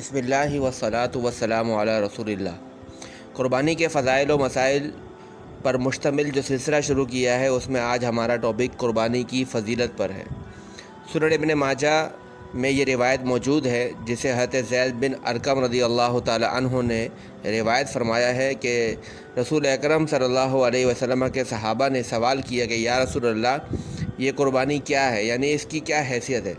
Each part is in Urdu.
بسم اللہ وصلاۃ وسلام علی رسول اللہ۔ قربانی کے فضائل و مسائل پر مشتمل جو سلسلہ شروع کیا ہے، اس میں آج ہمارا ٹاپک قربانی کی فضیلت پر ہے۔ سنن ابن ماجہ میں یہ روایت موجود ہے، جسے حضرت زید بن ارکم رضی اللہ تعالی عنہ نے روایت فرمایا ہے کہ رسول اکرم صلی اللہ علیہ وسلم کے صحابہ نے سوال کیا کہ یا رسول اللہ، یہ قربانی کیا ہے؟ یعنی اس کی کیا حیثیت ہے؟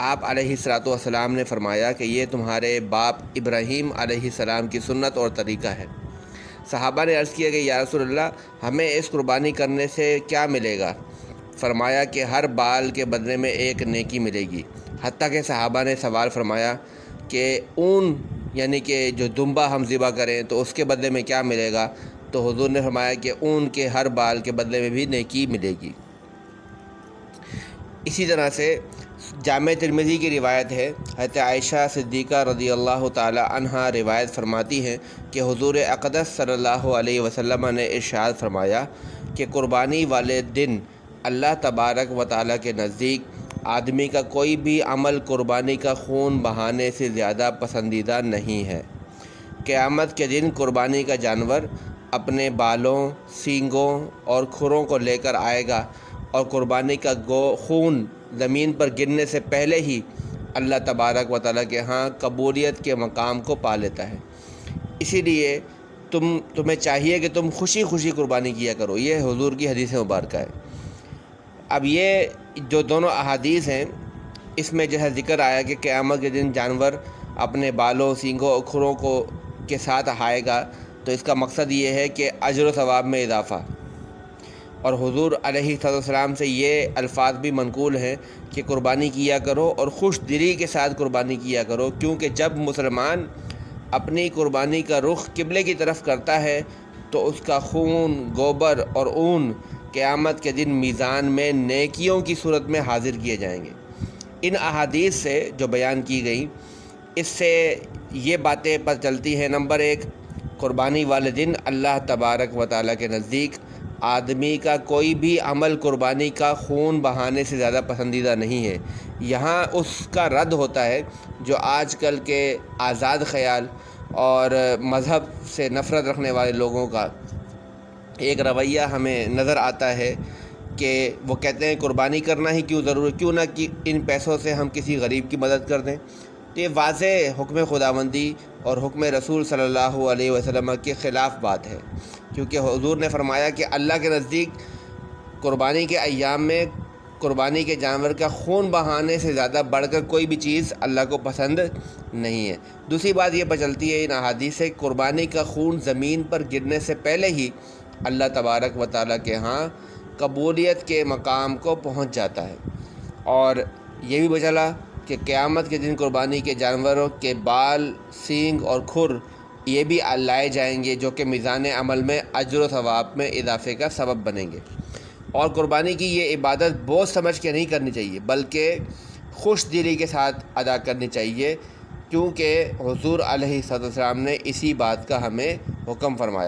آپ علیہ السلاۃ والسلام نے فرمایا کہ یہ تمہارے باپ ابراہیم علیہ السلام کی سنت اور طریقہ ہے۔ صحابہ نے عرض کیا کہ یا رسول اللہ، ہمیں اس قربانی کرنے سے کیا ملے گا؟ فرمایا کہ ہر بال کے بدلے میں ایک نیکی ملے گی۔ حتیٰ کہ صحابہ نے سوال فرمایا کہ اون یعنی کہ جو دمبا ہم ذبح کریں تو اس کے بدلے میں کیا ملے گا؟ تو حضور نے فرمایا کہ اون کے ہر بال کے بدلے میں بھی نیکی ملے گی۔ اسی طرح سے جامع ترمزی کی روایت ہے، حضرت عائشہ صدیقہ رضی اللہ تعالی عنہ روایت فرماتی ہیں کہ حضور اقدس صلی اللہ علیہ وسلم نے ارشاد فرمایا کہ قربانی والے دن اللہ تبارک و تعالیٰ کے نزدیک آدمی کا کوئی بھی عمل قربانی کا خون بہانے سے زیادہ پسندیدہ نہیں ہے۔ قیامت کے دن قربانی کا جانور اپنے بالوں، سینگوں اور کھروں کو لے کر آئے گا اور قربانی کا گو، خون زمین پر گرنے سے پہلے ہی اللہ تبارک و تعالیٰ کے ہاں قبولیت کے مقام کو پا لیتا ہے۔ اسی لیے تم، تمہیں چاہیے کہ تم خوشی خوشی قربانی کیا کرو۔ یہ حضور کی حدیث مبارکہ ہے۔ اب یہ جو دونوں احادیث ہیں، اس میں جو ہے ذکر آیا کہ قیامت کے دن جانور اپنے بالوں، سینگوں اور کھروں کو، کے ساتھ آئے گا، تو اس کا مقصد یہ ہے کہ اجر و ثواب میں اضافہ۔ اور حضور علیہ السلام سے یہ الفاظ بھی منقول ہیں کہ قربانی کیا کرو اور خوش دلی کے ساتھ قربانی کیا کرو، کیونکہ جب مسلمان اپنی قربانی کا رخ قبلے کی طرف کرتا ہے تو اس کا خون، گوبر اور اون قیامت کے دن میزان میں نیکیوں کی صورت میں حاضر کیے جائیں گے۔ ان احادیث سے جو بیان کی گئی، اس سے یہ باتیں پر چلتی ہیں، نمبر ایک، قربانی والے دن اللہ تبارک و تعالیٰ کے نزدیک آدمی کا کوئی بھی عمل قربانی کا خون بہانے سے زیادہ پسندیدہ نہیں ہے۔ یہاں اس کا رد ہوتا ہے جو آج کل کے آزاد خیال اور مذہب سے نفرت رکھنے والے لوگوں کا۔ ایک رویہ ہمیں نظر آتا ہے کہ وہ کہتے ہیں، قربانی کرنا ہی کیوں ضرور کیوں نہ کہ ان پیسوں سے ہم کسی غریب کی مدد کر دیں۔ تو یہ واضح حکم خداوندی اور حکم رسول صلی اللہ علیہ وسلم کے خلاف بات ہے۔ کیونکہ حضور نے فرمایا کہ اللہ کے نزدیک قربانی کے ایام میں قربانی کے جانور کا خون بہانے سے زیادہ بڑھ کر کوئی بھی چیز اللہ کو پسند نہیں ہے۔ دوسری بات یہ بچلتی ہے ان احادیث سے، قربانی کا خون زمین پر گرنے سے پہلے ہی اللہ تبارک و تعالیٰ کے ہاں قبولیت کے مقام کو پہنچ جاتا ہے۔ اور یہ بھی بچلا کہ قیامت کے دن قربانی کے جانوروں کے بال، سینگ اور کھر یہ بھی لائے جائیں گے جو کہ میزان عمل میں اجر و ثواب میں اضافے کا سبب بنیں گے۔ اور قربانی کی یہ عبادت بہت سمجھ کے نہیں کرنی چاہیے، بلکہ خوش دلی کے ساتھ ادا کرنی چاہیے، کیونکہ حضور علیہ السلام نے اسی بات کا ہمیں حکم فرمایا۔